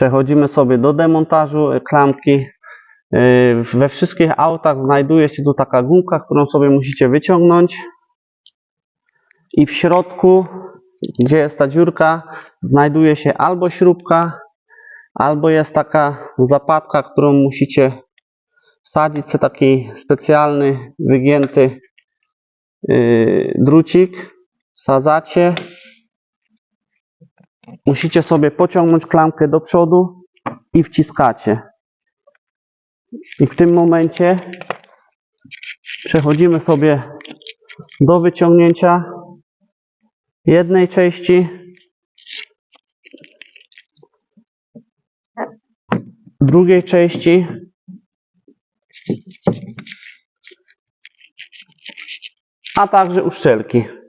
Przechodzimy sobie do demontażu e, klamki. E, We wszystkich autach znajduje się tu taka gumka, którą sobie musicie wyciągnąć. I w środku, gdzie jest ta dziurka, znajduje się albo śrubka, albo jest taka zapadka, którą musicie wsadzić sobie taki specjalny, wygięty yy, drucik. Wsadzacie. Musicie sobie pociągnąć klamkę do przodu i wciskacie. I w tym momencie przechodzimy sobie do wyciągnięcia jednej części drugiej części a także uszczelki.